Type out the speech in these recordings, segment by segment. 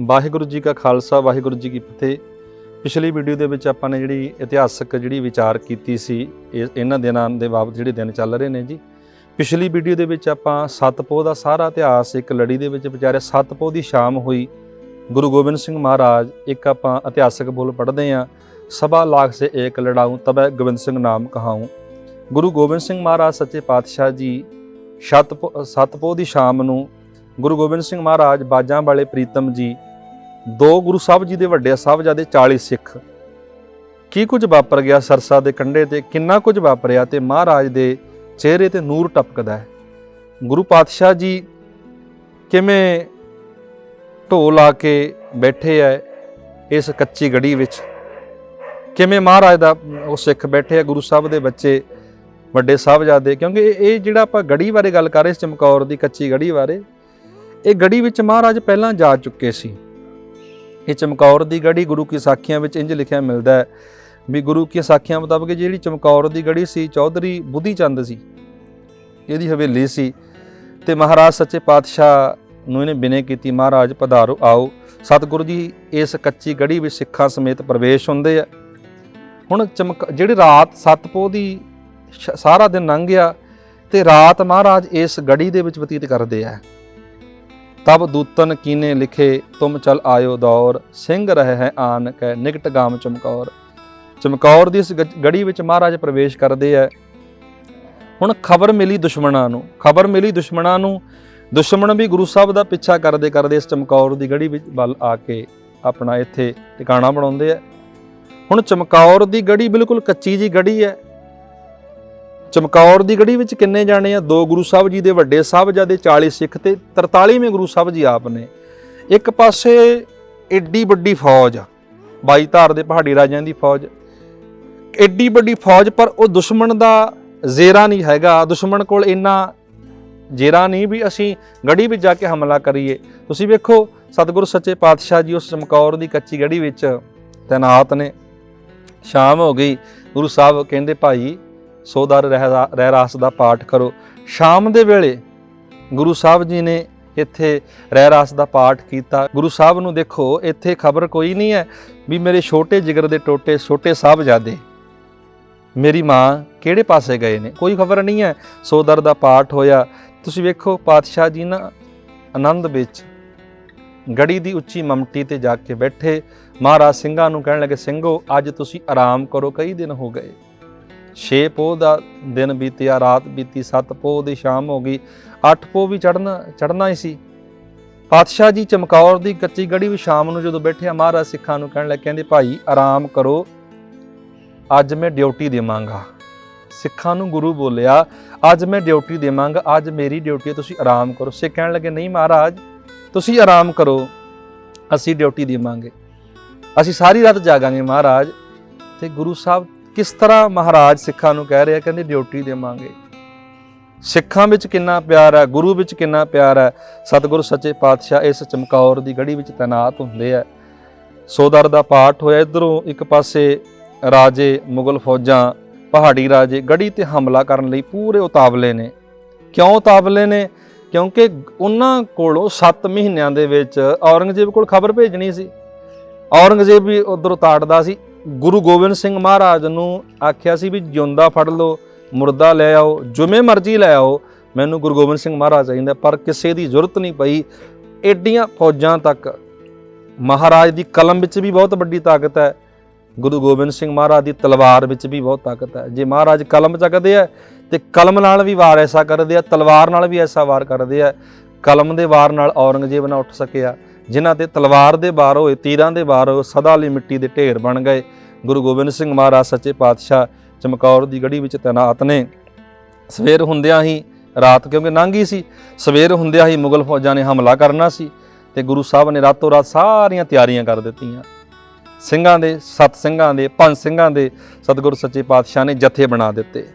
ਵਾਹਿਗੁਰੂ ਜੀ ਕਾ ਖਾਲਸਾ, ਵਾਹਿਗੁਰੂ ਜੀ ਕੀ ਫਤਿਹ। ਪਿਛਲੀ ਵੀਡੀਓ ਦੇ ਵਿੱਚ ਆਪਾਂ ਨੇ ਜਿਹੜੀ ਇਤਿਹਾਸਕ ਜਿਹੜੀ ਵਿਚਾਰ ਕੀਤੀ ਸੀ, ਇਹ- ਇਹਨਾਂ ਦਿਨਾਂ ਦੇ ਬਾਬਤ ਜਿਹੜੇ ਦਿਨ ਚੱਲ ਰਹੇ ਨੇ ਜੀ। ਪਿਛਲੀ ਵੀਡੀਓ ਦੇ ਵਿੱਚ ਆਪਾਂ ਸਤਪੋਹ ਦਾ ਸਾਰਾ ਇਤਿਹਾਸ, ਇੱਕ ਲੜੀ ਦੇ ਵਿੱਚ ਵਿਚਾਰਿਆ ਸਤਪੋਹ ਦੀ ਸ਼ਾਮ ਹੋਈ। ਗੁਰੂ ਗੋਬਿੰਦ ਸਿੰਘ ਮਹਾਰਾਜ, ਇੱਕ ਆਪਾਂ ਇਤਿਹਾਸਕ ਬੋਲ ਪੜ੍ਹਦੇ ਹਾਂ, ਸਭਾ ਲਾਖ ਸੇ ਏਕ ਲੜਾਊ, ਤਬੈ ਗੋਬਿੰਦ ਸਿੰਘ ਨਾਮ ਕਹਾਊ। ਗੁਰੂ ਗੋਬਿੰਦ ਸਿੰਘ ਮਹਾਰਾਜ ਸੱਚੇ ਪਾਤਸ਼ਾਹ ਜੀ ਸਤਪੋ ਸਤਪੋਹ ਦੀ ਸ਼ਾਮ ਨੂੰ ਗੁਰੂ ਗੋਬਿੰਦ ਸਿੰਘ ਮਹਾਰਾਜ ਬਾਜਾਂ ਵਾਲੇ ਪ੍ਰੀਤਮ ਜੀ ਦੋ ਗੁਰੂ ਸਾਹਿਬ ਜੀ ਦੇ ਵੱਡੇ ਸਾਹਿਬਜ਼ਾਦੇ 40 ਸਿੱਖ। ਕੀ ਕੁਝ ਵਾਪਰ ਗਿਆ ਸਰਸਾ ਦੇ ਕੰਢੇ ਤੇ, ਕਿੰਨਾ ਕੁਝ ਵਾਪਰਿਆ ਤੇ ਮਹਾਰਾਜ ਦੇ ਚਿਹਰੇ ਤੇ ਨੂਰ ਟਪਕਦਾ ਹੈ। ਗੁਰੂ ਪਾਤਸ਼ਾਹ ਜੀ ਕਿਵੇਂ ਢੋਲ ਲਾ ਕੇ ਬੈਠੇ ਐ ਇਸ ਕੱਚੀ ਗੜੀ ਵਿੱਚ? ਕਿਵੇਂ ਮਹਾਰਾਜ ਦਾ ਉਹ ਸਿੱਖ ਬੈਠੇ ਆ ਗੁਰੂ ਸਾਹਿਬ ਦੇ ਬੱਚੇ, ਵੱਡੇ ਸਾਹਿਬਜ਼ਾਦੇ? ਕਿਉਂਕਿ ਇਹ ਜਿਹੜਾ ਆਪਾਂ ਗੜੀ ਬਾਰੇ ਗੱਲ ਕਰ ਰਹੇ ਚਮਕੌਰ ਦੀ ਕੱਚੀ ਗੜੀ ਬਾਰੇ, ਇਹ ਗੜੀ ਵਿੱਚ ਮਹਾਰਾਜ ਪਹਿਲਾਂ ਜਾ ਚੁੱਕੇ ਸੀ। ਇਹ ਚਮਕੌਰ ਦੀ ਗੜੀ ਗੁਰੂ ਕੀ ਸਾਖੀਆਂ ਵਿੱਚ ਇੰਜ ਲਿਖਿਆ ਮਿਲਦਾ ਹੈ ਵੀ ਗੁਰੂ ਕੀ ਸਾਖੀਆਂ ਮੁਤਾਬਕ ਜਿਹੜੀ ਚਮਕੌਰ ਦੀ ਗੜੀ ਸੀ, ਚੌਧਰੀ ਬੁੱਧੀ ਚੰਦ ਸੀ, ਇਹਦੀ ਹਵੇਲੀ ਸੀ ਤੇ ਮਹਾਰਾਜ ਸੱਚੇ ਪਾਤਸ਼ਾਹ ਨੂੰ ਇਹਨੇ ਬਿਨੇ ਕੀਤੀ, ਮਹਾਰਾਜ ਪਧਾਰੋ ਆਓ, ਸਤਿਗੁਰੂ ਜੀ ਇਸ ਕੱਚੀ ਗੜੀ ਵਿੱਚ ਸਿੱਖਾਂ ਸਮੇਤ ਪ੍ਰਵੇਸ਼ ਹੁੰਦੇ ਆ। ਹੁਣ ਚਮਕ ਜਿਹੜੀ ਰਾਤ ਸਤਪੋ ਦੀ ਸ਼- ਸਾਰਾ ਦਿਨ ਲੰਘ ਗਿਆ ਤੇ ਰਾਤ ਮਹਾਰਾਜ ਇਸ ਗੜੀ ਦੇ ਵਿੱਚ ਬਤੀਤ ਕਰਦੇ ਆ। ਤਬ ਦੂਤਨ ਕੀਨੇ ਲਿਖੇ, ਤੁਮ ਚਲ ਆਇਓ ਦੌਰ, ਸਿੰਘ ਰਹਿ ਹੈ ਆਨ ਕੈ ਨਿਕਟ ਗਾਮ ਚਮਕੌਰ। ਚਮਕੌਰ ਦੀ ਇਸ ਗੜੀ ਵਿੱਚ ਮਹਾਰਾਜ ਪ੍ਰਵੇਸ਼ ਕਰਦੇ ਆ ਹੁਣ ਖਬਰ ਮਿਲੀ ਦੁਸ਼ਮਣਾਂ ਨੂੰ, ਖਬਰ ਮਿਲੀ ਦੁਸ਼ਮਣਾਂ ਨੂੰ, ਦੁਸ਼ਮਣ ਵੀ ਗੁਰੂ ਸਾਹਿਬ ਦਾ ਪਿੱਛਾ ਕਰਦੇ ਕਰਦੇ ਇਸ ਚਮਕੌਰ ਦੀ ਗੜੀ ਵਿੱਚ ਵੱਲ ਆ ਕੇ ਆਪਣਾ ਇੱਥੇ ਟਿਕਾਣਾ ਬਣਾਉਂਦੇ ਆ ਹੁਣ ਚਮਕੌਰ ਦੀ ਗੜੀ ਬਿਲਕੁਲ ਕੱਚੀ ਜੀ ਗੜੀ ਹੈ ਚਮਕੌਰ ਦੀ ਗੜੀ ਵਿੱਚ ਕਿੰਨੇ ਜਾਣੇ ਆ? ਦੋ ਗੁਰੂ ਸਾਹਿਬ ਜੀ ਦੇ ਵੱਡੇ ਸਾਹਿਬਜ਼ਾਦੇ 40 ਸਿੱਖ ਤੇ 43ਵੇਂ ਗੁਰੂ ਸਾਹਿਬ ਜੀ ਆਪ ਨੇ। ਇੱਕ ਪਾਸੇ ਏਡੀ ਵੱਡੀ ਫੌਜ ਆ ਬਾਈ ਧਾਰ ਦੇ ਪਹਾੜੀ ਰਾਜਿਆਂ ਦੀ ਫੌਜ। ਏਡੀ ਵੱਡੀ ਫੌਜ, ਪਰ ਉਹ ਦੁਸ਼ਮਣ ਦਾ ਜ਼ੇਰਾ ਨਹੀਂ ਹੈਗਾ। ਦੁਸ਼ਮਣ ਕੋਲ ਇੰਨਾ ਜੇਰਾ ਨਹੀਂ ਵੀ ਅਸੀਂ ਗੜੀ ਵਿੱਚ ਜਾ ਕੇ ਹਮਲਾ ਕਰੀਏ। ਤੁਸੀਂ ਵੇਖੋ, ਸਤਿਗੁਰੂ ਸੱਚੇ ਪਾਤਸ਼ਾਹ ਜੀ ਉਸ ਚਮਕੌਰ ਦੀ ਕੱਚੀ ਗੜੀ ਵਿੱਚ ਤੈਨਾਤ ਨੇ। ਸ਼ਾਮ ਹੋ ਗਈ। ਗੁਰੂ ਸਾਹਿਬ ਕਹਿੰਦੇ, ਭਾਈ ਸੋਦਰ ਰਹਿ ਰਹਿ ਰਾਸ ਦਾ ਪਾਠ ਕਰੋ। ਸ਼ਾਮ ਦੇ ਵੇਲੇ ਗੁਰੂ ਸਾਹਿਬ ਜੀ ਨੇ ਇੱਥੇ ਰਹਿ ਰਾਸ ਦਾ ਪਾਠ ਕੀਤਾ। ਗੁਰੂ ਸਾਹਿਬ ਨੂੰ ਦੇਖੋ, ਇੱਥੇ ਖਬਰ ਕੋਈ ਨਹੀਂ ਹੈ ਵੀ ਮੇਰੇ ਛੋਟੇ ਜਿਗਰ ਦੇ ਟੋਟੇ ਛੋਟੇ ਸਾਹਿਬਜ਼ਾਦੇ ਮੇਰੀ ਮਾਂ ਕਿਹੜੇ ਪਾਸੇ ਗਏ ਨੇ? ਕੋਈ ਖਬਰ ਨਹੀਂ ਹੈ। ਸੋਦਰ ਦਾ ਪਾਠ ਹੋਇਆ। ਤੁਸੀਂ ਵੇਖੋ, ਪਾਤਸ਼ਾਹ ਜੀ ਨਾ ਆਨੰਦ ਵਿੱਚ ਗੜੀ ਦੀ ਉੱਚੀ ਮਮਟੀ ਤੇ ਜਾ ਕੇ ਬੈਠੇ। ਮਹਾਰਾਜ ਸਿੰਘਾਂ ਨੂੰ ਕਹਿਣ ਲੱਗੇ, ਸਿੰਘੋ, ਅੱਜ ਤੁਸੀਂ ਆਰਾਮ ਕਰੋ, ਕਈ ਦਿਨ ਹੋ ਗਏ। ਛੇ ਪੋਹ ਦਾ ਦਿਨ ਬੀਤਿਆ, ਰਾਤ ਬੀਤੀ, ਸੱਤ ਪੋਹ ਦੀ ਸ਼ਾਮ ਹੋ ਗਈ। ਅੱਠ ਪੋਹ ਵੀ ਚੜਨਾ ਚੜਨਾ ਹੀ ਸੀ। ਪਾਤਸ਼ਾਹ ਜੀ ਚਮਕੌਰ ਦੀ ਕੱਚੀ ਗੜੀ ਵੀ ਸ਼ਾਮ ਨੂੰ ਜਦੋਂ ਬੈਠਿਆ, ਮਹਾਰਾਜ ਸਿੱਖਾਂ ਨੂੰ ਕਹਿਣ ਲੱਗੇ ਕਹਿੰਦੇ, ਭਾਈ, ਆਰਾਮ ਕਰੋ। ਅੱਜ ਮੈਂ ਡਿਊਟੀ ਦੇਵਾਂਗਾ। ਸਿੱਖਾਂ ਨੂੰ ਗੁਰੂ ਬੋਲਿਆ, ਅੱਜ ਮੈਂ ਡਿਊਟੀ ਦੇਵਾਂਗਾ, ਅੱਜ ਮੇਰੀ ਡਿਊਟੀ ਹੈ, ਤੁਸੀਂ ਆਰਾਮ ਕਰੋ। ਸਿੱਖ ਕਹਿਣ ਲੱਗੇ, ਨਹੀਂ ਮਹਾਰਾਜ, ਤੁਸੀਂ ਆਰਾਮ ਕਰੋ, ਅਸੀਂ ਡਿਊਟੀ ਦੇਵਾਂਗੇ। ਅਸੀਂ ਸਾਰੀ ਰਾਤ ਜਾਗਾਂਗੇ ਮਹਾਰਾਜ। ਤੇ ਗੁਰੂ ਸਾਹਿਬ ਕਿਸ ਤਰ੍ਹਾਂ ਮਹਾਰਾਜ ਸਿੱਖਾਂ ਨੂੰ ਕਹਿ ਰਿਹਾ, ਕਹਿੰਦੇ ਡਿਊਟੀ ਦੇਵਾਂਗੇ। ਸਿੱਖਾਂ ਵਿੱਚ ਕਿੰਨਾ ਪਿਆਰ ਹੈ, ਗੁਰੂ ਵਿੱਚ ਕਿੰਨਾ ਪਿਆਰ ਹੈ। ਸਤਿਗੁਰੂ ਸੱਚੇ ਪਾਤਸ਼ਾਹ ਇਸ ਚਮਕੌਰ ਦੀ ਗੜੀ ਵਿੱਚ ਤੈਨਾਤ ਹੁੰਦੇ ਆ। ਸੋਦਰ ਦਾ ਪਾਠ ਹੋਇਆ, ਇਧਰੋਂ ਇੱਕ ਪਾਸੇ ਰਾਜੇ, ਮੁਗਲ ਫੌਜਾਂ, ਪਹਾੜੀ ਰਾਜੇ ਗੜੀ ਤੇ ਹਮਲਾ ਕਰਨ ਲਈ ਪੂਰੇ ਉਤਾਵਲੇ ਨੇ। ਕਿਉਂ ਉਤਾਵਲੇ ਨੇ? ਕਿਉਂਕਿ ਉਹਨਾਂ ਕੋਲੋਂ 7 ਮਹੀਨਿਆਂ ਦੇ ਵਿੱਚ ਔਰੰਗਜ਼ੇਬ ਕੋਲ ਖਬਰ ਭੇਜਣੀ ਸੀ। ਔਰੰਗਜ਼ੇਬ ਵੀ ਉਧਰ ਤਾੜਦਾ ਸੀ। ਗੁਰੂ ਗੋਬਿੰਦ ਸਿੰਘ ਮਹਾਰਾਜ ਨੂੰ ਆਖਿਆ ਸੀ ਵੀ ਜਿਉਂਦਾ ਫੜ ਲਓ, ਮੁਰਦਾ ਲੈ ਆਓ, ਜਿਵੇਂ ਮਰਜ਼ੀ ਲੈ ਆਓ, ਮੈਨੂੰ ਗੁਰੂ ਗੋਬਿੰਦ ਸਿੰਘ ਮਹਾਰਾਜ ਚਾਹੀਦਾ, ਪਰ ਕਿਸੇ ਦੀ ਜ਼ਰੂਰਤ ਨਹੀਂ ਪਈ। ਏਡੀਆਂ ਫੌਜਾਂ ਤੱਕ ਮਹਾਰਾਜ ਦੀ ਕਲਮ ਵਿੱਚ ਵੀ ਬਹੁਤ ਵੱਡੀ ਤਾਕਤ ਹੈ, ਗੁਰੂ ਗੋਬਿੰਦ ਸਿੰਘ ਮਹਾਰਾਜ ਦੀ ਤਲਵਾਰ ਵਿੱਚ ਵੀ ਬਹੁਤ ਤਾਕਤ ਹੈ। ਜੇ ਮਹਾਰਾਜ ਕਲਮ ਚੱਕਦੇ ਆ ਤੇ ਕਲਮ ਨਾਲ ਵੀ ਵਾਰ ਐਸਾ ਕਰਦੇ ਆ, ਤਲਵਾਰ ਨਾਲ ਵੀ ਐਸਾ ਵਾਰ ਕਰਦੇ ਆ, ਕਲਮ ਦੇ ਵਾਰ ਨਾਲ ਔਰੰਗਜ਼ੇਬ ਨਾ ਉੱਠ ਸਕਿਆ। ਜਿਨ੍ਹਾਂ ਤੇ ਤਲਵਾਰ ਦੇ ਵਾਰ ਹੋਏ, ਤੀਰਾਂ ਦੇ ਵਾਰ ਹੋਏ, ਸਦਾ ਲਈ ਮਿੱਟੀ ਦੇ ਢੇਰ ਬਣ ਗਏ। ਗੁਰੂ ਗੋਬਿੰਦ ਸਿੰਘ ਮਹਾਰਾਜ ਸੱਚੇ ਪਾਤਸ਼ਾਹ ਚਮਕੌਰ ਦੀ ਗੜੀ ਵਿੱਚ ਤੈਨਾਤ ਨੇ। ਸਵੇਰ ਹੁੰਦਿਆਂ ਹੀ ਰਾਤ, ਕਿਉਂਕਿ ਲੰਘੀ ਸੀ, ਸਵੇਰ ਹੁੰਦਿਆਂ ਹੀ ਮੁਗਲ ਫੌਜਾਂ ਨੇ ਹਮਲਾ ਕਰਨਾ ਸੀ ਤੇ ਗੁਰੂ ਸਾਹਿਬ ਨੇ ਰਾਤੋਂ ਰਾਤ ਸਾਰੀਆਂ ਤਿਆਰੀਆਂ ਕਰ ਦਿੱਤੀਆਂ। ਸਿੰਘਾਂ ਦੇ, ਸੱਤ ਸਿੰਘਾਂ ਦੇ, ਪੰਜ ਸਿੰਘਾਂ ਦੇ ਸਤਿਗੁਰੂ ਸੱਚੇ ਪਾਤਸ਼ਾਹ ਨੇ ਜਥੇ ਬਣਾ ਦਿੱਤੇ।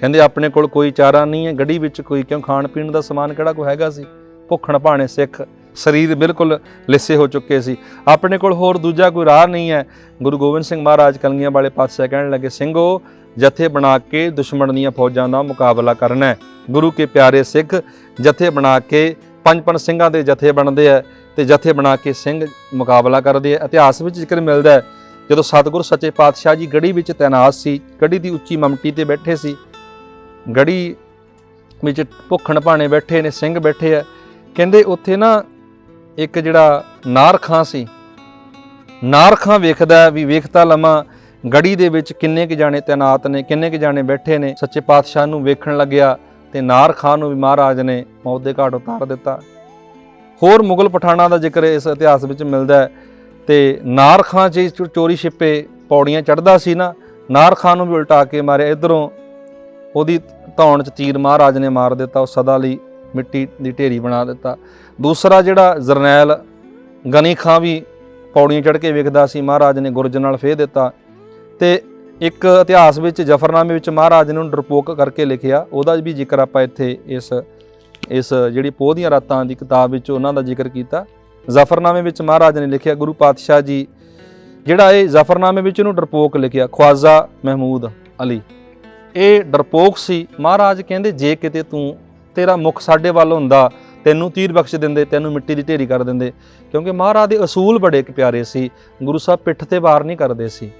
ਕਹਿੰਦੇ, ਆਪਣੇ ਕੋਲ ਕੋਈ ਚਾਰਾ ਨਹੀਂ ਹੈ ਗੱਡੀ ਵਿੱਚ ਕੋਈ, ਕਿਉਂ ਖਾਣ ਪੀਣ ਦਾ ਸਮਾਨ ਕਿਹੜਾ ਕੋਈ ਹੈਗਾ ਸੀ? ਭੁੱਖਣ ਭਾਣੇ ਸਿੱਖ ਸਰੀਰ ਬਿਲਕੁਲ ਲਿੱਸੇ ਹੋ ਚੁੱਕੇ ਸੀ। ਆਪਣੇ ਕੋਲ ਹੋਰ ਦੂਜਾ ਕੋਈ ਰਾਹ ਨਹੀਂ ਹੈ। ਗੁਰੂ ਗੋਬਿੰਦ ਸਿੰਘ ਮਹਾਰਾਜ ਕਲਗੀਆਂ ਵਾਲੇ ਪਾਤਸ਼ਾਹ ਕਹਿਣ ਲੱਗੇ ਸਿੰਘੋ ਜਥੇ ਬਣਾ ਕੇ ਦੁਸ਼ਮਣ ਦੀਆਂ ਫੌਜਾਂ ਦਾ ਮੁਕਾਬਲਾ ਕਰਨਾ ਹੈ। ਗੁਰੂ ਕੇ ਪਿਆਰੇ ਸਿੱਖ, ਜਥੇ ਬਣਾ ਕੇ ਪੰਜ ਪੰਜ ਸਿੰਘਾਂ ਦੇ ਜਥੇ ਬਣਦੇ ਆ ਤੇ ਜਥੇ ਬਣਾ ਕੇ ਸਿੰਘ ਮੁਕਾਬਲਾ ਕਰਦੇ ਆ ਇਤਿਹਾਸ ਵਿੱਚ ਜ਼ਿਕਰ ਮਿਲਦਾ ਹੈ, ਜਦੋਂ ਸਤਿਗੁਰ ਸੱਚੇ ਪਾਤਸ਼ਾਹ ਜੀ ਗੜੀ ਵਿੱਚ ਤੈਨਾਤ ਸੀ, ਗੜੀ ਦੀ ਉੱਚੀ ਮਮਟੀ ਤੇ ਬੈਠੇ ਸੀ। ਗੜੀ ਵਿੱਚ ਭੁੱਖਣ ਭਾਣੇ ਬੈਠੇ ਨੇ, ਸਿੰਘ ਬੈਠੇ ਆ ਕਹਿੰਦੇ, ਉੱਥੇ ਨਾ ਇੱਕ ਜਿਹੜਾ ਨਾਰ ਖਾਂ ਸੀ, ਨਾਰ ਖਾਂ ਵੇਖਦਾ ਵੀ ਵੇਖਤਾ ਲਮਾ ਗੜੀ ਦੇ ਵਿੱਚ ਕਿੰਨੇ ਕੁ ਜਾਣੇ ਤੈਨਾਤ ਨੇ, ਕਿੰਨੇ ਕੁ ਜਾਣੇ ਬੈਠੇ ਨੇ, ਸੱਚੇ ਪਾਤਸ਼ਾਹ ਨੂੰ ਵੇਖਣ ਲੱਗਿਆ ਤੇ ਨਾਰਖਾਂ ਨੂੰ ਵੀ ਮਹਾਰਾਜ ਨੇ ਮੌਤ ਦੇ ਘਾਟ ਉਤਾਰ ਦਿੱਤਾ। ਹੋਰ ਮੁਗਲ ਪਠਾਨਾਂ ਦਾ ਜ਼ਿਕਰ ਇਸ ਇਤਿਹਾਸ ਵਿੱਚ ਮਿਲਦਾ ਹੈ ਤੇ ਨਾਰਖਾਂ 'ਚ ਚੋ- ਚੋਰੀ ਛਿਪੇ ਪੌੜੀਆਂ ਚੜਦਾ ਸੀ ਨਾ, ਨਾਰ ਖਾਂ ਨੂੰ ਵੀ ਉਲਟਾ ਕੇ ਮਾਰਿਆ। ਇਧਰੋਂ ਉਹਦੀ ਧੌਣ 'ਚ ਤੀਰ ਮਹਾਰਾਜ ਨੇ ਮਾਰ ਦਿੱਤਾ, ਉਹ ਸਦਾ ਲਈ ਮਿੱਟੀ ਦੀ ਢੇਰੀ ਬਣਾ ਦਿੱਤਾ। ਦੂਸਰਾ ਜਿਹੜਾ ਜਰਨੈਲ ਗਨੀ ਖਾਂ ਵੀ ਪੌੜੀਆਂ ਚੜ੍ਹ ਕੇ ਵੇਖਦਾ ਸੀ, ਮਹਾਰਾਜ ਨੇ ਗੁਰਜ ਨਾਲ ਫੇਹ ਦਿੱਤਾ ਤੇ ਇੱਕ ਇਤਿਹਾਸ ਵਿੱਚ ਜਫਰਨਾਮੇ ਵਿੱਚ ਮਹਾਰਾਜ ਨੇ ਉਹਨੂੰ ਡਰਪੋਕ ਕਰਕੇ ਲਿਖਿਆ। ਉਹਦਾ ਵੀ ਜ਼ਿਕਰ ਆਪਾਂ ਇੱਥੇ ਇਸ ਇਸ ਜਿਹੜੀ ਪੋਹ ਦੀਆਂ ਰਾਤਾਂ ਦੀ ਕਿਤਾਬ ਵਿੱਚ ਉਹਨਾਂ ਦਾ ਜ਼ਿਕਰ ਕੀਤਾ। ਜ਼ਫਰਨਾਮੇ ਵਿੱਚ ਮਹਾਰਾਜ ਨੇ ਲਿਖਿਆ, ਗੁਰੂ ਪਾਤਸ਼ਾਹ ਜੀ ਜਿਹੜਾ ਇਹ ਜ਼ਫਰਨਾਮੇ ਵਿੱਚ ਉਹਨੂੰ ਡਰਪੋਕ ਲਿਖਿਆ, ਖਵਾਜਾ ਮਹਿਮੂਦ ਅਲੀ। ਇਹ ਡਰਪੋਕ ਸੀ। ਮਹਾਰਾਜ ਕਹਿੰਦੇ, ਜੇ ਕਿਤੇ ਤੂੰ ਤੇਰਾ ਮੁਖ ਸਾਡੇ ਵੱਲ ਹੁੰਦਾ, ਤੈਨੂੰ ਤੀਰ ਬਖਸ਼ ਦਿੰਦੇ, ਤੈਨੂੰ ਮਿੱਟੀ ਦੀ ਢੇਰੀ ਕਰ ਦਿੰਦੇ। ਕਿਉਂਕਿ ਮਹਾਰਾਜ ਦੇ ਅਸੂਲ ਬੜੇ ਪਿਆਰੇ ਸੀ, ਗੁਰੂ ਸਾਹਿਬ ਪਿੱਠ ਤੇ ਵਾਰ ਨਹੀਂ ਕਰਦੇ ਸੀ।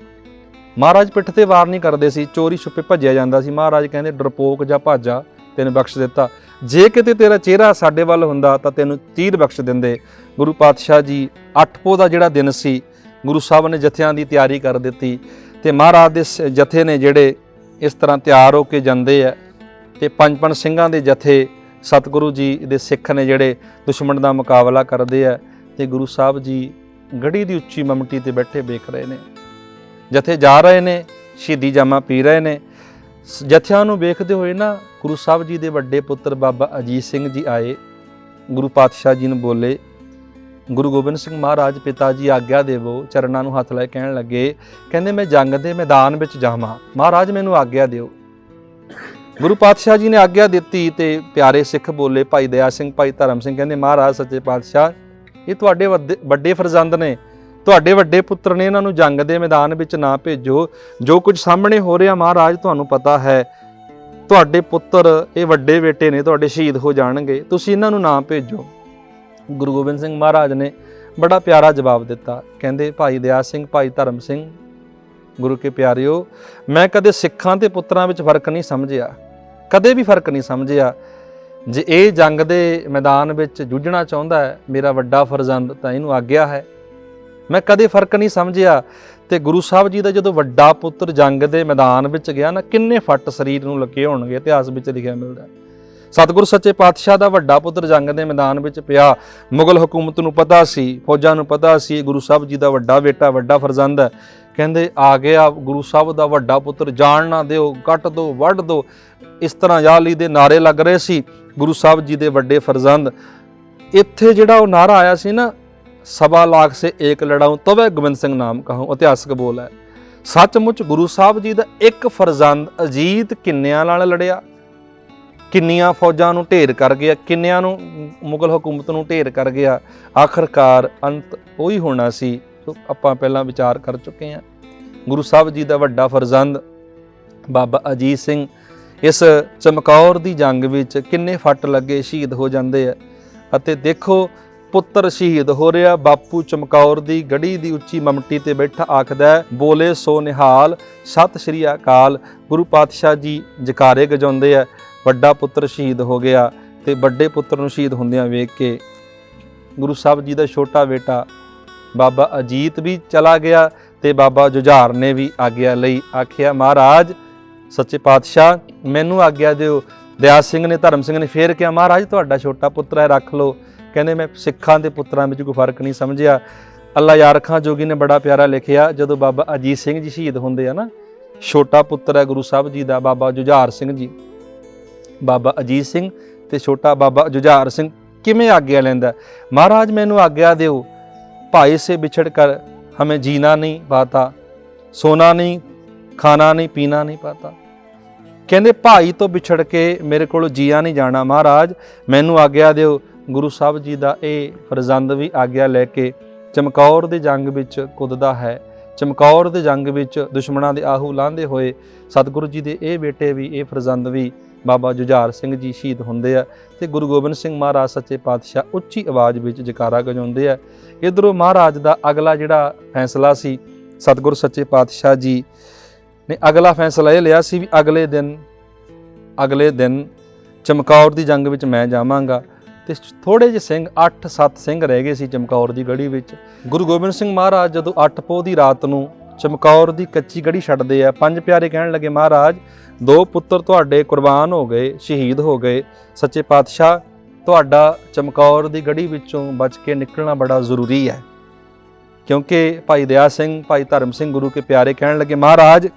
ਮਹਾਰਾਜ ਪਿੱਠ ਤੇ ਵਾਰ ਨਹੀਂ ਕਰਦੇ ਸੀ, ਚੋਰੀ ਛੁਪੇ ਭੱਜਿਆ ਜਾਂਦਾ ਸੀ। ਮਹਾਰਾਜ ਕਹਿੰਦੇ, ਡਰਪੋਕ ਜਾਂ ਭਾਜਾ, ਤੈਨੂੰ ਬਖਸ਼ ਦਿੱਤਾ। ਜੇ ਕਿਤੇ ਤੇਰਾ ਚਿਹਰਾ ਸਾਡੇ ਵੱਲ ਹੁੰਦਾ, ਤਾਂ ਤੈਨੂੰ ਤੀਰ ਬਖਸ਼ ਦਿੰਦੇ। ਗੁਰੂ ਪਾਤਸ਼ਾਹ ਜੀ ਅੱਠਪੋ ਦਾ ਜਿਹੜਾ ਦਿਨ ਸੀ, ਗੁਰੂ ਸਾਹਿਬ ਨੇ ਜਥਿਆਂ ਦੀ ਤਿਆਰੀ ਕਰ ਦਿੱਤੀ। ਤੇ ਮਹਾਰਾਜ ਦੇ ਸ- ਜਥੇ ਨੇ ਜਿਹੜੇ ਇਸ ਤਰ੍ਹਾਂ ਤਿਆਰ ਹੋ ਕੇ ਜਾਂਦੇ ਆ ਤੇ ਪੰਜ ਪੰਜ ਸਿੰਘਾਂ ਦੇ ਜਥੇ ਸਤਿਗੁਰੂ ਜੀ ਦੇ ਸਿੱਖ ਨੇ ਜਿਹੜੇ ਦੁਸ਼ਮਣ ਦਾ ਮੁਕਾਬਲਾ ਕਰਦੇ ਆ ਤੇ ਗੁਰੂ ਸਾਹਿਬ ਜੀ ਗੜੀ ਦੀ ਉੱਚੀ ਮਮਟੀ ਤੇ ਬੈਠੇ ਵੇਖ ਰਹੇ ਨੇ। ਜਥੇ ਜਾ ਰਹੇ ਨੇ, ਸ਼ਹੀਦੀ ਜਾਮਾ ਪੀ ਰਹੇ ਨੇ। ਜਥਿਆਂ ਨੂੰ ਵੇਖਦੇ ਹੋਏ ਨਾ ਗੁਰੂ ਸਾਹਿਬ ਜੀ ਦੇ ਵੱਡੇ ਪੁੱਤਰ ਬਾਬਾ ਅਜੀਤ ਸਿੰਘ ਜੀ ਆਏ। ਗੁਰੂ ਪਾਤਸ਼ਾਹ ਜੀ ਨੂੰ ਬੋਲੇ, ਗੁਰੂ ਗੋਬਿੰਦ ਸਿੰਘ ਮਹਾਰਾਜ, ਪਿਤਾ ਜੀ ਆਗਿਆ ਦੇਵੋ, ਚਰਨਾਂ ਨੂੰ ਹੱਥ ਲੈ ਕਹਿਣ ਲੱਗੇ। ਕਹਿੰਦੇ, ਮੈਂ ਜੰਗ ਦੇ ਮੈਦਾਨ ਵਿੱਚ ਜਾਵਾਂ। ਮਹਾਰਾਜ, ਮੈਨੂੰ ਆਗਿਆ ਦਿਓ। ਗੁਰੂ ਪਾਤਸ਼ਾਹ ਜੀ ਨੇ ਆਗਿਆ ਦਿੱਤੀ ਤੇ ਪਿਆਰੇ ਸਿੱਖ ਬੋਲੇ ਭਾਈ ਦਇਆ ਸਿੰਘ, ਭਾਈ ਧਰਮ ਸਿੰਘ ਕਹਿੰਦੇ, ਮਹਾਰਾਜ, ਸੱਚੇ ਪਾਤਸ਼ਾਹ, ਇਹ ਤੁਹਾਡੇ ਵੱਡੇ- ਵੱਡੇ ਫਰਜ਼ੰਦ ਨੇ। ਤੁਹਾਡੇ ਵੱਡੇ ਪੁੱਤਰ ਨੇ ਇਹਨਾਂ ਨੂੰ ਜੰਗ ਦੇ ਮੈਦਾਨ ਵਿੱਚ ਨਾ ਭੇਜੋ। ਜੋ ਕੁਝ ਸਾਹਮਣੇ ਹੋ ਰਿਹਾ ਮਹਾਰਾਜ, ਤੁਹਾਨੂੰ ਪਤਾ ਹੈ। ਤੁਹਾਡੇ ਪੁੱਤਰ, ਇਹ ਵੱਡੇ ਬੇਟੇ ਨੇ, ਤੁਹਾਡੇ ਸ਼ਹੀਦ ਹੋ ਜਾਣਗੇ। ਤੁਸੀਂ ਇਹਨਾਂ ਨੂੰ ਨਾ ਭੇਜੋ। ਗੁਰੂ ਗੋਬਿੰਦ ਸਿੰਘ ਮਹਾਰਾਜ ਨੇ ਬੜਾ ਪਿਆਰਾ ਜਵਾਬ ਦਿੱਤਾ। ਕਹਿੰਦੇ, ਭਾਈ ਦਇਆ ਸਿੰਘ, ਭਾਈ ਧਰਮ ਸਿੰਘ, ਗੁਰੂ ਕੇ ਪਿਆਰਿਓ, ਮੈਂ ਕਦੇ ਸਿੱਖਾਂ ਤੇ ਪੁੱਤਰਾਂ ਵਿੱਚ ਫ਼ਰਕ ਨਹੀਂ ਸਮਝਿਆ। ਕਦੇ ਵੀ ਫ਼ਰਕ ਨਹੀਂ ਸਮਝਿਆ। ਜੇ ਇਹ ਜੰਗ ਦੇ ਮੈਦਾਨ ਵਿੱਚ ਜੂਝਣਾ ਚਾਹੁੰਦਾ ਹੈ, ਮੇਰਾ ਵੱਡਾ ਫਰਜ਼ੰਦ ਤਾਂ ਇਹਨੂੰ ਆਗਿਆ ਹੈ। ਮੈਂ ਕਦੇ ਫ਼ਰਕ ਨਹੀਂ ਸਮਝਿਆ ਤੇ ਗੁਰੂ ਸਾਹਿਬ ਜੀ ਦਾ ਜਦੋਂ ਵੱਡਾ ਪੁੱਤਰ ਜੰਗ ਦੇ ਮੈਦਾਨ ਵਿੱਚ ਗਿਆ ਨਾ, ਕਿੰਨੇ ਫੱਟ ਸਰੀਰ ਨੂੰ ਲੱਗੇ ਹੋਣਗੇ, ਇਤਿਹਾਸ ਵਿੱਚ ਲਿਖਿਆ ਮਿਲਦਾ ਹੈ। ਸਤਿਗੁਰੂ ਸੱਚੇ ਪਾਤਸ਼ਾਹ ਦਾ ਵੱਡਾ ਪੁੱਤਰ ਜੰਗ ਦੇ ਮੈਦਾਨ ਵਿੱਚ ਪਿਆ। ਮੁਗਲ ਹਕੂਮਤ ਨੂੰ ਪਤਾ ਸੀ, ਫੌਜਾਂ ਨੂੰ ਪਤਾ ਸੀ, ਗੁਰੂ ਸਾਹਿਬ ਜੀ ਦਾ ਵੱਡਾ ਬੇਟਾ, ਵੱਡਾ ਫਰਜ਼ੰਦ ਹੈ। ਕਹਿੰਦੇ, ਆ ਗਿਆ ਗੁਰੂ ਸਾਹਿਬ ਦਾ ਵੱਡਾ ਪੁੱਤਰ, ਜਾਣ ਨਾ ਦਿਓ, ਕੱਟ ਦਿਓ ਵੱਢ ਦਿਓ ਇਸ ਤਰ੍ਹਾਂ ਯਾਲੀ ਦੇ ਨਾਰੇ ਲੱਗ ਰਹੇ ਸੀ ਗੁਰੂ ਸਾਹਿਬ ਜੀ ਦੇ ਵੱਡੇ ਫਰਜ਼ੰਦ। ਇੱਥੇ ਜਿਹੜਾ ਉਹ ਨਾਰਾ ਆਇਆ ਸੀ ਨਾ, ਸਵਾ ਲੱਖ ਸੇ ਏਕ ਲੜਾਉ, ਤਵੇ ਗੋਬਿੰਦ ਸਿੰਘ ਨਾਮ ਕਹੂੰ ਇਤਿਹਾਸਕ ਬੋਲ ਹੈ। ਸੱਚਮੁੱਚ ਗੁਰੂ ਸਾਹਿਬ ਜੀ ਦਾ ਇੱਕ ਫਰਜ਼ੰਦ ਅਜੀਤ ਕਿੰਨਿਆਂ ਨਾਲ ਲੜਿਆ? ਕਿੰਨੀਆਂ ਫੌਜਾਂ ਨੂੰ ਢੇਰ ਕਰ ਗਿਆ? ਕਿੰਨਿਆਂ ਨੂੰ ਮੁਗਲ ਹਕੂਮਤ ਨੂੰ ਢੇਰ ਕਰ ਗਿਆ? ਆਖਰਕਾਰ ਅੰਤ ਉਹੀ ਹੋਣਾ ਸੀ। ਜੋ ਆਪਾਂ ਪਹਿਲਾਂ ਵਿਚਾਰ ਕਰ ਚੁੱਕੇ ਹਾਂ। ਗੁਰੂ ਸਾਹਿਬ ਜੀ ਦਾ ਵੱਡਾ ਫਰਜ਼ੰਦ ਬਾਬਾ ਅਜੀਤ ਸਿੰਘ ਇਸ ਚਮਕੌਰ ਦੀ ਜੰਗ ਵਿੱਚ ਕਿੰਨੇ ਫੱਟ ਲੱਗੇ ਸ਼ਹੀਦ ਹੋ ਜਾਂਦੇ ਆ ਅਤੇ ਦੇਖੋ ਪੁੱਤਰ ਸ਼ਹੀਦ ਹੋ ਰਿਹਾ, ਬਾਪੂ ਚਮਕੌਰ ਦੀ ਗੜੀ ਦੀ ਉੱਚੀ ਮਮਟੀ ਤੇ ਬੈਠਾ ਆਖਦਾ ਬੋਲੇ ਸੋ ਨਿਹਾਲ, ਸਤਿ ਸ਼੍ਰੀ ਅਕਾਲ। ਗੁਰੂ ਪਾਤਸ਼ਾਹ ਜੀ ਜਕਾਰੇ ਗਜਾਉਂਦੇ ਆ, ਵੱਡਾ ਪੁੱਤਰ ਸ਼ਹੀਦ ਹੋ ਗਿਆ। ਤੇ ਵੱਡੇ ਪੁੱਤਰ ਨੂੰ ਸ਼ਹੀਦ ਹੁੰਦਿਆਂ ਵੇਖ ਕੇ ਗੁਰੂ ਸਾਹਿਬ ਜੀ ਦਾ ਛੋਟਾ ਬੇਟਾ ਬਾਬਾ ਅਜੀਤ ਵੀ ਚਲਾ ਗਿਆ ਤੇ ਬਾਬਾ ਜੁਝਾਰ ਨੇ ਵੀ ਆਗਿਆ ਲਈ ਆਖਿਆ, ਮਹਾਰਾਜ, ਸੱਚੇ ਪਾਤਸ਼ਾਹ, ਮੈਨੂੰ ਆਗਿਆ ਦਿਓ। ਦਿਆ ਸਿੰਘ ਨੇ, ਧਰਮ ਸਿੰਘ ਨੇ ਫੇਰ ਕਿਹਾ, ਮਹਾਰਾਜ, ਤੁਹਾਡਾ ਛੋਟਾ ਪੁੱਤਰ ਹੈ, ਰੱਖ ਲਓ। ਕਹਿੰਦੇ, ਮੈਂ ਸਿੱਖਾਂ ਦੇ ਪੁੱਤਰਾਂ ਵਿੱਚ ਕੋਈ ਫ਼ਰਕ ਨਹੀਂ ਸਮਝਿਆ। ਅੱਲਾ ਯਾਰ ਖਾਂ ਜੋਗੀ ਨੇ ਬੜਾ ਪਿਆਰਾ ਲਿਖਿਆ, ਜਦੋਂ ਬਾਬਾ ਅਜੀਤ ਸਿੰਘ ਜੀ ਸ਼ਹੀਦ ਹੁੰਦੇ ਆ ਨਾ, ਛੋਟਾ ਪੁੱਤਰ ਹੈ ਗੁਰੂ ਸਾਹਿਬ ਜੀ ਦਾ, ਬਾਬਾ ਜੁਝਾਰ ਸਿੰਘ ਜੀ। ਬਾਬਾ ਅਜੀਤ ਸਿੰਘ ਤੇ ਛੋਟਾ ਬਾਬਾ ਜੁਝਾਰ ਸਿੰਘ ਕਿਵੇਂ ਆਗਿਆ ਲੈਂਦਾ? ਮਹਾਰਾਜ, ਮੈਨੂੰ ਆਗਿਆ ਦਿਓ। ਭਾਈ ਸੇ ਵਿਛੜ ਕਰ, ਹਮੇ ਜੀਣਾ ਨਹੀਂ ਪਾਤਾ ਸੋਨਾ ਨਹੀਂ, ਖਾਣਾ ਨਹੀਂ, ਪੀਣਾ ਨਹੀਂ ਪਾਤਾ ਕਹਿੰਦੇ, ਭਾਈ ਤੋਂ ਵਿਛੜ ਕੇ ਮੇਰੇ ਕੋਲ ਜੀਆ ਨਹੀਂ ਜਾਣਾ। ਮਹਾਰਾਜ, ਮੈਨੂੰ ਆਗਿਆ ਦਿਓ। ਗੁਰੂ ਸਾਹਿਬ ਜੀ ਦਾ ਇਹ ਫਰਜ਼ੰਦ ਵੀ ਆਗਿਆ ਲੈ ਕੇ ਚਮਕੌਰ ਦੇ ਜੰਗ ਵਿੱਚ ਕੁੱਦਦਾ ਹੈ। ਚਮਕੌਰ ਦੇ ਜੰਗ ਵਿੱਚ ਦੁਸ਼ਮਣਾਂ ਦੇ ਆਹੂ ਲਾਂਦੇ ਹੋਏ ਸਤਿਗੁਰੂ ਜੀ ਦੇ ਇਹ ਬੇਟੇ ਵੀ, ਇਹ ਫਰਜ਼ੰਦ ਵੀ ਬਾਬਾ ਜੁਝਾਰ ਸਿੰਘ ਜੀ ਸ਼ਹੀਦ ਹੁੰਦੇ ਆ ਤੇ ਗੁਰੂ ਗੋਬਿੰਦ ਸਿੰਘ ਮਹਾਰਾਜ ਸੱਚੇ ਪਾਤਸ਼ਾਹ ਉੱਚੀ ਆਵਾਜ਼ ਵਿੱਚ ਜਕਾਰਾ ਗਜਾਉਂਦੇ ਆ। ਇਧਰੋਂ ਮਹਾਰਾਜ ਦਾ ਅਗਲਾ ਜਿਹੜਾ ਫੈਸਲਾ ਸੀ, ਸਤਿਗੁਰ ਸੱਚੇ ਪਾਤਸ਼ਾਹ ਜੀ ਨੇ ਅਗਲਾ ਫੈਸਲਾ ਇਹ ਲਿਆ ਸੀ ਵੀ ਅਗਲੇ ਦਿਨ ਅਗਲੇ ਦਿਨ ਚਮਕੌਰ ਦੀ ਜੰਗ ਵਿੱਚ ਮੈਂ ਜਾਵਾਂਗਾ। ਤੇ ਥੋੜੇ ਜਿਹੇ ਸਿੰਘ 8-7 ਸਿੰਘ ਰਹਿ ਗਏ ਸੀ ਚਮਕੌਰ ਦੀ ਗੜੀ ਵਿੱਚ। ਗੁਰੂ ਗੋਬਿੰਦ ਸਿੰਘ ਮਹਾਰਾਜ ਜਦੋਂ 8 ਪੋਹ ਦੀ ਰਾਤ ਨੂੰ ਚਮਕੌਰ ਦੀ ਕੱਚੀ ਗੜੀ ਛੱਡਦੇ ਆ। ਪੰਜ ਪਿਆਰੇ ਕਹਿਣ ਲੱਗੇ, ਮਹਾਰਾਜ, ਦੋ ਪੁੱਤਰ ਤੁਹਾਡੇ ਕੁਰਬਾਨ ਹੋ ਗਏ, ਸ਼ਹੀਦ ਹੋ ਗਏ। ਸੱਚੇ ਪਾਤਸ਼ਾਹ, ਤੁਹਾਡਾ ਚਮਕੌਰ ਦੀ ਗੜੀ ਵਿੱਚੋਂ ਬਚ ਕੇ ਨਿਕਲਣਾ ਬੜਾ ਜ਼ਰੂਰੀ ਹੈ। ਕਿਉਂਕਿ ਭਾਈ ਦਇਆ ਸਿੰਘ, ਭਾਈ ਧਰਮ ਸਿੰਘ ਗੁਰੂ ਕੇ ਪਿਆਰੇ ਕਹਿਣ ਲੱਗੇ, ਮਹਾਰਾਜ,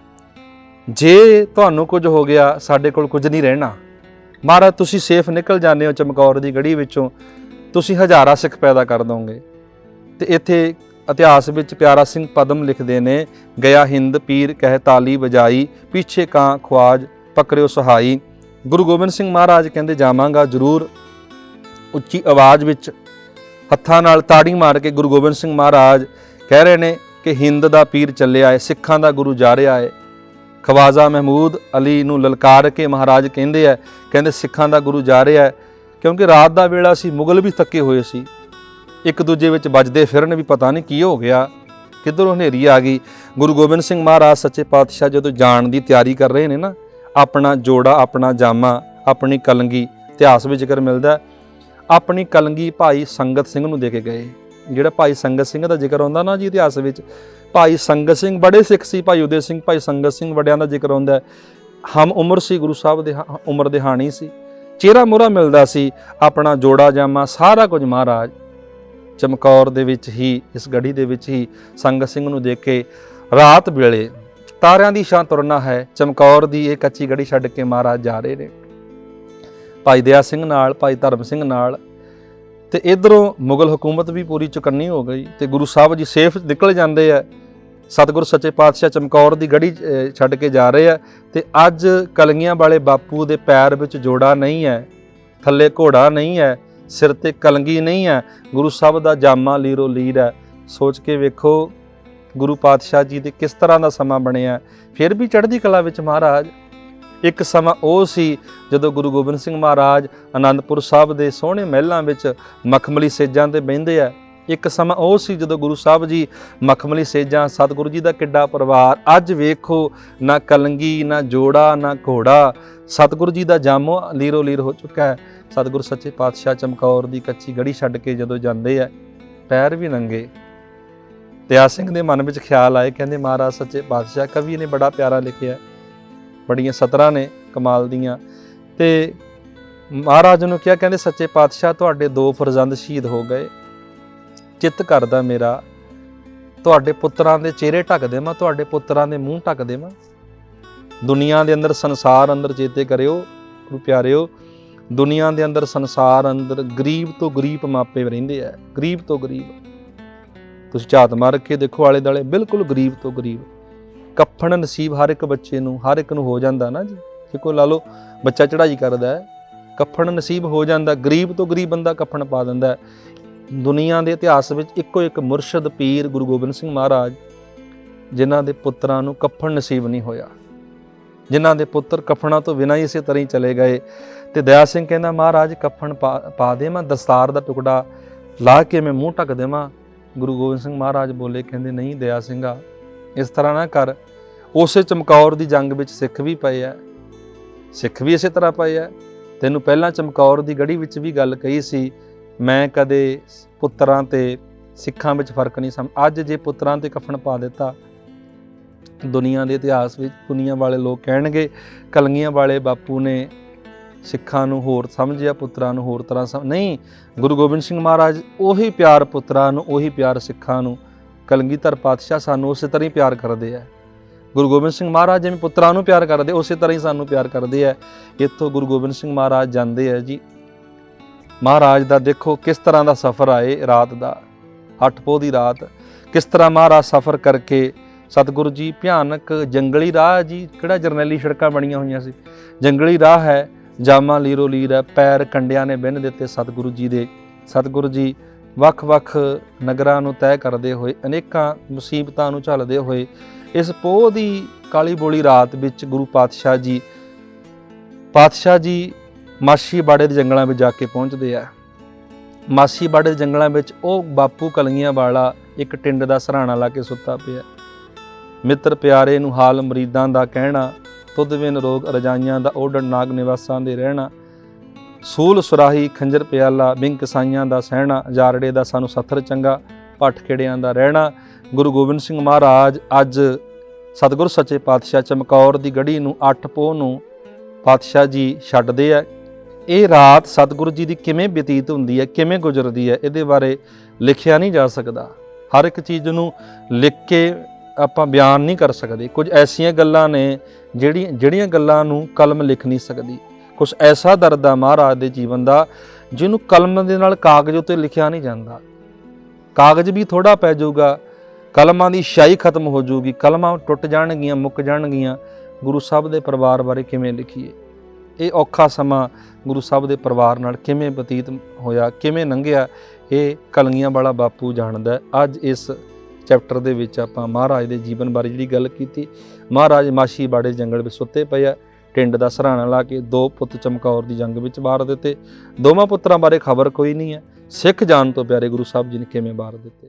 ਜੇ ਤੁਹਾਨੂੰ ਕੁਝ ਹੋ ਗਿਆ, ਸਾਡੇ ਕੋਲ ਕੁਝ ਨਹੀਂ ਰਹਿਣਾ। ਮਹਾਰਾਜ, ਤੁਸੀਂ ਸੇਫ ਨਿਕਲ ਜਾਂਦੇ ਹੋ ਚਮਕੌਰ ਦੀ ਗੜੀ ਵਿੱਚੋਂ। ਤੁਸੀਂ ਹਜ਼ਾਰਾਂ ਸਿੱਖ ਪੈਦਾ ਕਰ ਦੋਗੇ। ਤੇ ਇੱਥੇ ਇਤਿਹਾਸ ਵਿੱਚ ਪਿਆਰਾ ਸਿੰਘ ਪਦਮ ਲਿਖਦੇ ਨੇ, ਗਿਆ ਹਿੰਦ ਪੀਰ ਕਹਿ ਤਾਲੀ ਵਜਾਈ, ਪਿੱਛੇ ਕਾਂ ਖਵਾਜ ਪਕਰਿਓ ਸਹਾਈ। ਗੁਰੂ ਗੋਬਿੰਦ ਸਿੰਘ ਮਹਾਰਾਜ ਕਹਿੰਦੇ, ਜਾਵਾਂਗਾ ਜ਼ਰੂਰ। ਉੱਚੀ ਆਵਾਜ਼ ਵਿੱਚ ਹੱਥਾਂ ਨਾਲ ਤਾੜੀ ਮਾਰ ਕੇ ਗੁਰੂ ਗੋਬਿੰਦ ਸਿੰਘ ਮਹਾਰਾਜ ਕਹਿ ਰਹੇ ਨੇ ਕਿ ਹਿੰਦ ਦਾ ਪੀਰ ਚੱਲਿਆ ਹੈ ਸਿੱਖਾਂ ਦਾ ਗੁਰੂ ਜਾ ਰਿਹਾ ਹੈ ਖਵਾਜਾ ਮਹਿਮੂਦ ਅਲੀ ਨੂੰ ਲਲਕਾਰ ਕੇ ਮਹਾਰਾਜ ਕਹਿੰਦੇ ਆ, ਕਹਿੰਦੇ ਸਿੱਖਾਂ ਦਾ ਗੁਰੂ ਜਾ ਰਿਹਾ ਹੈ ਕਿਉਂਕਿ ਰਾਤ ਦਾ ਵੇਲਾ ਸੀ, ਮੁਗਲ ਵੀ ਥੱਕੇ ਹੋਏ ਸੀ। ਇੱਕ ਦੂਜੇ ਵਿੱਚ ਵੱਜਦੇ ਫਿਰਨ ਵੀ ਪਤਾ ਨਹੀਂ ਕੀ ਹੋ ਗਿਆ। ਕਿੱਧਰੋਂ ਹਨੇਰੀ ਆ ਗਈ? ਗੁਰੂ ਗੋਬਿੰਦ ਸਿੰਘ ਮਹਾਰਾਜ ਸੱਚੇ ਪਾਤਸ਼ਾਹ ਜਦੋਂ ਜਾਣ ਦੀ ਤਿਆਰੀ ਕਰ ਰਹੇ ਨੇ ਨਾ, ਆਪਣਾ ਜੋੜਾ, ਆਪਣਾ ਜਾਮਾ, ਆਪਣੀ ਕਲੰਗੀ ਇਤਿਹਾਸ ਵਿੱਚ ਜ਼ਿਕਰ ਮਿਲਦਾ ਆਪਣੀ ਕਲੰਗੀ ਭਾਈ ਸੰਗਤ ਸਿੰਘ ਨੂੰ ਦੇ ਕੇ ਗਏ। ਜਿਹੜਾ ਭਾਈ ਸੰਗਤ ਸਿੰਘ ਦਾ ਜ਼ਿਕਰ ਆਉਂਦਾ ਨਾ ਜੀ ਇਤਿਹਾਸ ਵਿੱਚ, ਭਾਈ ਸੰਗਤ ਸਿੰਘ ਬੜੇ ਸਿੱਖ ਸੀ, ਭਾਈ ਉਦੇ ਸਿੰਘ, ਭਾਈ ਸੰਗਤ ਸਿੰਘ ਵੱਡਿਆਂ ਦਾ ਜ਼ਿਕਰ ਆਉਂਦਾ ਹਮ ਉਮਰ ਸੀ ਗੁਰੂ ਸਾਹਿਬ ਦੇ ਹਾ- ਉਮਰ ਦੇ ਹਾਣੀ ਸੀ। ਚਿਹਰਾ ਮੋਹਰਾ ਮਿਲਦਾ ਸੀ, ਆਪਣਾ ਜੋੜਾ, ਜਾਮਾ, ਸਾਰਾ ਕੁਝ ਮਹਾਰਾਜ ਚਮਕੌਰ ਦੇ ਵਿੱਚ ਹੀ, ਇਸ ਗੜੀ ਦੇ ਵਿੱਚ ਹੀ ਸੰਗਤ ਸਿੰਘ ਨੂੰ ਦੇਖ ਕੇ ਰਾਤ ਵੇਲੇ ਤਾਰਿਆਂ ਦੀ ਛਾਂ ਤੁਰਨਾ ਹੈ। ਚਮਕੌਰ ਦੀ ਇਹ ਕੱਚੀ ਗੜੀ ਛੱਡ ਕੇ ਮਹਾਰਾਜ ਜਾ ਰਹੇ ਨੇ। ਭਾਈ ਦਇਆ ਸਿੰਘ ਨਾਲ, ਭਾਈ ਧਰਮ ਸਿੰਘ ਨਾਲ ਤੇ ਇਧਰੋਂ ਮੁਗਲ ਹਕੂਮਤ ਵੀ ਪੂਰੀ ਚੁਕੰਨੀ ਹੋ ਗਈ ਤੇ ਗੁਰੂ ਸਾਹਿਬ ਜੀ ਸੇਫ ਨਿਕਲ ਜਾਂਦੇ ਆ। ਸਤਿਗੁਰ ਸੱਚੇ ਪਾਤਸ਼ਾਹ ਚਮਕੌਰ ਦੀ ਗੜੀ ਛੱਡ ਕੇ ਜਾ ਰਹੇ ਆ ਤੇ ਅੱਜ ਕਲਗੀਆਂ ਵਾਲੇ ਬਾਪੂ ਦੇ ਪੈਰ ਵਿੱਚ ਜੋੜਾ ਨਹੀਂ ਹੈ, ਥੱਲੇ ਘੋੜਾ ਨਹੀਂ ਹੈ। ਸਿਰ ਤੇ ਕਲੰਗੀ ਨਹੀਂ ਹੈ। ਗੁਰੂ ਸਾਹਿਬ ਦਾ ਜਾਮਾ ਲੀਰੋ ਲੀਰ ਹੈ। ਸੋਚ ਕੇ ਵੇਖੋ, ਗੁਰੂ ਪਾਤਸ਼ਾਹ ਜੀ ਦੇ ਕਿਸ ਤਰ੍ਹਾਂ ਦਾ ਸਮਾਂ ਬਣਿਆ। ਫਿਰ ਵੀ ਚੜ੍ਹਦੀ ਕਲਾ ਵਿੱਚ ਮਹਾਰਾਜ, ਇੱਕ ਸਮਾਂ ਉਹ ਸੀ ਜਦੋਂ ਗੁਰੂ ਗੋਬਿੰਦ ਸਿੰਘ ਮਹਾਰਾਜ ਆਨੰਦਪੁਰ ਸਾਹਿਬ ਦੇ ਸੋਹਣੇ ਮਹਿਲਾਂ ਵਿੱਚ ਮਖਮਲੀ ਸੇਜਾਂ ਤੇ ਬਹਿੰਦੇ ਆ। ਇੱਕ ਸਮਾਂ ਉਹ ਸੀ ਜਦੋਂ ਗੁਰੂ ਸਾਹਿਬ ਜੀ ਮਖਮਲੀ ਸੇਜਾਂ, ਸਤਿਗੁਰੂ ਜੀ ਦਾ ਕਿੱਡਾ ਪਰਿਵਾਰ। ਅੱਜ ਵੇਖੋ, ਨਾ ਕਲੰਗੀ, ਨਾ ਜੋੜਾ, ਨਾ ਘੋੜਾ ਸਤਿਗੁਰੂ ਜੀ ਦਾ ਜਾਮੋ ਲੀਰੋ ਲੀਰ ਹੋ ਚੁੱਕਾ ਹੈ। ਸਤਿਗੁਰੂ ਸੱਚੇ ਪਾਤਸ਼ਾਹ ਚਮਕੌਰ ਦੀ ਕੱਚੀ ਗੜੀ ਛੱਡ ਕੇ ਜਦੋਂ ਜਾਂਦੇ ਆ, ਪੈਰ ਵੀ ਨੰਗੇ। ਤਿਆ ਸਿੰਘ ਦੇ ਮਨ ਵਿੱਚ ਖਿਆਲ ਆਏ, ਕਹਿੰਦੇ, ਮਹਾਰਾਜ, ਸੱਚੇ ਪਾਤਸ਼ਾਹ, ਕਵੀ ਨੇ ਬੜਾ ਪਿਆਰਾ ਲਿਖਿਆ ਬੜੀਆਂ ਸਤਰਾਂ ਨੇ ਕਮਾਲ ਦੀਆਂ। ਤੇ ਮਹਾਰਾਜ ਨੂੰ ਕਿਹਾ, ਕਹਿੰਦੇ, ਸੱਚੇ ਪਾਤਸ਼ਾਹ, ਤੁਹਾਡੇ ਦੋ ਫਰਜ਼ੰਦ ਸ਼ਹੀਦ ਹੋ ਗਏ। ਚਿੱਤ ਕਰਦਾ ਮੇਰਾ। ਤੁਹਾਡੇ ਪੁੱਤਰਾਂ ਦੇ ਚਿਹਰੇ ਢੱਕ ਦੇਵਾਂ ਤੁਹਾਡੇ ਪੁੱਤਰਾਂ ਦੇ ਮੂੰਹ ਢੱਕ ਦੇਵਾਂ ਦੁਨੀਆ ਦੇ ਅੰਦਰ ਸੰਸਾਰ ਅੰਦਰ ਚੇਤੇ ਕਰਿਓ ਗੁਰੂ ਪਿਆਰਿਓ। ਦੁਨੀਆ ਦੇ ਅੰਦਰ ਸੰਸਾਰ ਅੰਦਰ ਗਰੀਬ ਤੋਂ ਗਰੀਬ ਮਾਪੇ ਰਹਿੰਦੇ ਆ, ਗਰੀਬ ਤੋਂ ਗਰੀਬ। ਤੁਸੀਂ ਝਾਤ ਮਾਰ ਕੇ ਦੇਖੋ ਆਲੇ ਦਾਲੇ ਬਿਲਕੁਲ ਗਰੀਬ ਤੋਂ ਗਰੀਬ। ਕੱਫਣ ਨਸੀਬ ਹਰ ਇੱਕ ਬੱਚੇ ਨੂੰ, ਹਰ ਇੱਕ ਨੂੰ ਹੋ ਜਾਂਦਾ ਨਾ ਜੀ। ਦੇਖੋ ਲਾ ਲਓ, ਬੱਚਾ ਚੜ੍ਹਾਈ ਕਰਦਾ ਹੈ, ਕੱਫਣ ਨਸੀਬ ਹੋ ਜਾਂਦਾ, ਗਰੀਬ ਤੋਂ ਗਰੀਬ ਬੰਦਾ ਕੱਫਣ ਪਾ ਦਿੰਦਾ ਦੁਨੀਆ ਦੇ ਇਤਿਹਾਸ ਵਿੱਚ ਇੱਕੋ ਇੱਕ ਮੁਰਸ਼ਿਦ ਪੀਰ ਗੁਰੂ ਗੋਬਿੰਦ ਸਿੰਘ ਮਹਾਰਾਜ, ਜਿਨ੍ਹਾਂ ਦੇ ਪੁੱਤਰਾਂ ਨੂੰ ਕੱਫਣ ਨਸੀਬ ਨਹੀਂ ਹੋਇਆ। ਜਿਨ੍ਹਾਂ ਦੇ ਪੁੱਤਰ ਕਫਣਾ ਤੋਂ ਬਿਨਾਂ ਹੀ ਇਸੇ ਤਰ੍ਹਾਂ ਹੀ ਚਲੇ ਗਏ। ਤੇ ਦਇਆ ਸਿੰਘ ਕਹਿੰਦਾ, ਮਹਾਰਾਜ, ਕਫਨ ਪਾ ਪਾ ਦੇ ਮੈਂ ਦਸਤਾਰ ਦਾ ਟੁਕੜਾ ਲਾ ਕੇ ਮੈਂ ਮੂੰਹ ਢੱਕ ਦੇਵਾਂ। ਗੁਰੂ ਗੋਬਿੰਦ ਸਿੰਘ ਮਹਾਰਾਜ ਬੋਲੇ, ਕਹਿੰਦੇ, ਨਹੀਂ ਦਇਆ ਸਿੰਘਾ, ਇਸ ਤਰ੍ਹਾਂ ਨਾ ਕਰ। ਉਸੇ ਚਮਕੌਰ ਦੀ ਜੰਗ ਵਿੱਚ ਸਿੱਖ ਵੀ ਪਏ ਆ ਸਿੱਖ ਵੀ ਇਸੇ ਤਰ੍ਹਾਂ ਪਏ ਆ ਤੈਨੂੰ ਪਹਿਲਾਂ ਚਮਕੌਰ ਦੀ ਗੜੀ ਵਿੱਚ ਵੀ ਗੱਲ ਕਹੀ ਸੀ, ਮੈਂ ਕਦੇ ਪੁੱਤਰਾਂ ਤੇ ਸਿੱਖਾਂ ਵਿੱਚ ਫ਼ਰਕ ਨਹੀਂ ਸਮ, ਅੱਜ ਜੇ ਪੁੱਤਰਾਂ ਤੇ ਕਫਨ ਪਾ ਦਿੱਤਾ ਦੁਨੀਆ ਦੇ ਇਤਿਹਾਸ ਵਿੱਚ ਦੁਨੀਆ ਵਾਲੇ ਲੋਕ ਕਹਿਣਗੇ, ਕਲੰਗੀਆਂ ਵਾਲੇ ਬਾਪੂ ਨੇ ਸਿੱਖਾਂ ਨੂੰ ਹੋਰ ਸਮਝਿਆ, ਪੁੱਤਰਾਂ ਨੂੰ ਹੋਰ ਤਰ੍ਹਾਂ ਸਮ, ਨਹੀਂ, ਗੁਰੂ ਗੋਬਿੰਦ ਸਿੰਘ ਮਹਾਰਾਜ ਉਹੀ ਪਿਆਰ ਪੁੱਤਰਾਂ ਨੂੰ, ਉਹੀ ਪਿਆਰ ਸਿੱਖਾਂ ਨੂੰ ਕਲਗੀਧਰ ਪਾਤਸ਼ਾਹ ਸਾਨੂੰ ਉਸੇ ਤਰ੍ਹਾਂ ਹੀ ਪਿਆਰ ਕਰਦੇ ਆ। ਗੁਰੂ ਗੋਬਿੰਦ ਸਿੰਘ ਮਹਾਰਾਜ ਜਿਵੇਂ ਪੁੱਤਰਾਂ ਨੂੰ ਪਿਆਰ ਕਰਦੇ, ਉਸੇ ਤਰ੍ਹਾਂ ਹੀ ਸਾਨੂੰ ਪਿਆਰ ਕਰਦੇ ਆ। ਇੱਥੋਂ ਗੁਰੂ ਗੋਬਿੰਦ ਸਿੰਘ ਮਹਾਰਾਜ ਜਾਂਦੇ ਆ ਜੀ। ਮਹਾਰਾਜ ਦਾ ਦੇਖੋ ਕਿਸ ਤਰ੍ਹਾਂ ਦਾ ਸਫ਼ਰ ਆਏ ਰਾਤ ਦਾ ਅੱਠ ਪੋਹ ਦੀ ਰਾਤ, ਕਿਸ ਤਰ੍ਹਾਂ ਮਹਾਰਾਜ ਸਫ਼ਰ ਕਰਕੇ ਸਤਿਗੁਰੂ ਜੀ, ਭਿਆਨਕ ਜੰਗਲੀ ਰਾਹ ਜੀ, ਕਿਹੜਾ ਜਰਨੈਲੀ ਸੜਕਾਂ ਬਣੀਆਂ ਹੋਈਆਂ ਸੀ। ਜੰਗਲੀ ਰਾਹ ਹੈ, ਜਾਮਾ ਲੀਰੋ ਲੀਰ ਹੈ, ਪੈਰ ਕੰਡਿਆਂ ਨੇ ਬੰਨ ਦਿੱਤੇ ਸਤਿਗੁਰੂ ਜੀ ਦੇ। ਸਤਿਗੁਰੂ ਜੀ ਵੱਖ-ਵੱਖ ਨਗਰਾਂ ਨੂੰ ਤੈਅ ਕਰਦੇ ਹੋਏ, ਅਨੇਕਾਂ ਮੁਸੀਬਤਾਂ ਨੂੰ ਝੱਲਦੇ ਹੋਏ, ਇਸ ਪੋਹ ਦੀ ਕਾਲੀ ਬੋਲੀ ਰਾਤ ਵਿੱਚ ਗੁਰੂ ਪਾਤਸ਼ਾਹ ਜੀ ਪਾਤਸ਼ਾਹ ਜੀ ਮਾਸ਼ੀ ਬਾੜੇ ਦੇ ਜੰਗਲਾਂ ਵਿੱਚ ਜਾ ਕੇ ਪਹੁੰਚਦੇ ਆ। ਮਾਸੀ ਬਾੜੇ ਦੇ ਜੰਗਲਾਂ ਵਿੱਚ ਉਹ ਬਾਪੂ ਕਲਗੀਆਂ ਵਾਲਾ ਇੱਕ ਟਿੰਡ ਦਾ ਸਰਾਣਾ ਲਾ ਕੇ ਸੁੱਤਾ ਪਿਆ। ਮਿੱਤਰ ਪਿਆਰੇ ਨੂੰ ਹਾਲ ਮਰੀਦਾਂ ਦਾ ਕਹਿਣਾ, ਤੁਧ ਬਿਨ ਰੋਗ ਰਜਾਈਆਂ ਦਾ ਓਡਣ ਨਾਗ ਨਿਵਾਸਾਂ ਦੇ ਰਹਿਣਾ। ਸੂਲ ਸੁਰਾਹੀ ਖੰਜਰ ਪਿਆਲਾ ਬਿੰਕ ਸਾਈਆਂ ਦਾ ਸਹਿਣਾ, ਜਾਰੜੇ ਦਾ ਸਾਨੂੰ ਸੱਥਰ ਚੰਗਾ, ਪੱਠ ਖੇੜਿਆਂ ਦਾ ਰਹਿਣਾ। ਗੁਰੂ ਗੋਬਿੰਦ ਸਿੰਘ ਮਹਾਰਾਜ ਅੱਜ ਸਤਿਗੁਰ ਸੱਚੇ ਪਾਤਸ਼ਾਹ ਚਮਕੌਰ ਦੀ ਗੜੀ ਨੂੰ 8 ਪੋਹ ਨੂੰ ਪਾਤਸ਼ਾਹ ਜੀ ਛੱਡਦੇ ਆ। ਇਹ ਰਾਤ ਸਤਿਗੁਰੂ ਜੀ ਦੀ ਕਿਵੇਂ ਬਤੀਤ ਹੁੰਦੀ ਹੈ, ਕਿਵੇਂ ਗੁਜ਼ਰਦੀ ਹੈ, ਇਹਦੇ ਬਾਰੇ ਲਿਖਿਆ ਨਹੀਂ ਜਾ ਸਕਦਾ। ਹਰ ਇੱਕ ਚੀਜ਼ ਨੂੰ ਲਿਖ ਕੇ ਆਪਾਂ ਬਿਆਨ ਨਹੀਂ ਕਰ ਸਕਦੇ। ਕੁਝ ਐਸੀਆਂ ਗੱਲਾਂ ਨੇ ਜਿਹੜੀ, ਜਿਹੜੀਆਂ ਗੱਲਾਂ ਨੂੰ ਕਲਮ ਲਿਖ ਨਹੀਂ ਸਕਦੀ। ਕੁਝ ਐਸਾ ਦਰਦ ਆ ਮਹਾਰਾਜ ਦੇ ਜੀਵਨ ਦਾ, ਜਿਹਨੂੰ ਕਲਮ ਦੇ ਨਾਲ ਕਾਗਜ਼ ਉੱਤੇ ਲਿਖਿਆ ਨਹੀਂ ਜਾਂਦਾ। ਕਾਗਜ਼ ਵੀ ਥੋੜਾ ਪੈ ਜਾਊਗਾ। ਕਲਮਾਂ ਦੀ ਸ਼ਾਈ ਖਤਮ ਹੋ ਜਾਊਗੀ। ਕਲਮਾਂ ਟੁੱਟ ਜਾਣਗੀਆਂ, ਮੁੱਕ ਜਾਣਗੀਆਂ। ਗੁਰੂ ਸਾਹਿਬ ਦੇ ਪਰਿਵਾਰ ਬਾਰੇ ਕਿਵੇਂ ਲਿਖੀਏ? ਇਹ ਔਖਾ ਸਮਾਂ ਗੁਰੂ ਸਾਹਿਬ ਦੇ ਪਰਿਵਾਰ ਨਾਲ ਕਿਵੇਂ ਬਤੀਤ ਹੋਇਆ, ਕਿਵੇਂ ਲੰਘਿਆ, ਇਹ ਕਲਗੀਆਂ ਵਾਲਾ ਬਾਪੂ ਜਾਣਦਾ ਅੱਜ ਇਸ ਚੈਪਟਰ ਦੇ ਵਿੱਚ ਆਪਾਂ ਮਹਾਰਾਜ ਦੇ ਜੀਵਨ ਬਾਰੇ ਜਿਹੜੀ ਗੱਲ ਕੀਤੀ, ਮਹਾਰਾਜ ਮਾਸ਼ੀ ਬਾੜੇ ਜੰਗਲ ਵਿੱਚ ਸੁੱਤੇ ਪਏ ਆ, ਟਿੰਡ ਦਾ ਸਰਾਣਾ ਲਾ ਕੇ ਦੋ ਪੁੱਤ ਚਮਕੌਰ ਦੀ ਜੰਗ ਵਿੱਚ ਮਾਰ ਦਿੱਤੇ। ਦੋਵਾਂ ਪੁੱਤਰਾਂ ਬਾਰੇ ਖਬਰ ਕੋਈ ਨਹੀਂ ਹੈ। ਸਿੱਖ ਜਾਣ ਤੋਂ ਪਿਆਰੇ ਗੁਰੂ ਸਾਹਿਬ ਜੀ ਨੇ ਕਿਵੇਂ ਮਾਰ ਦਿੱਤੇ?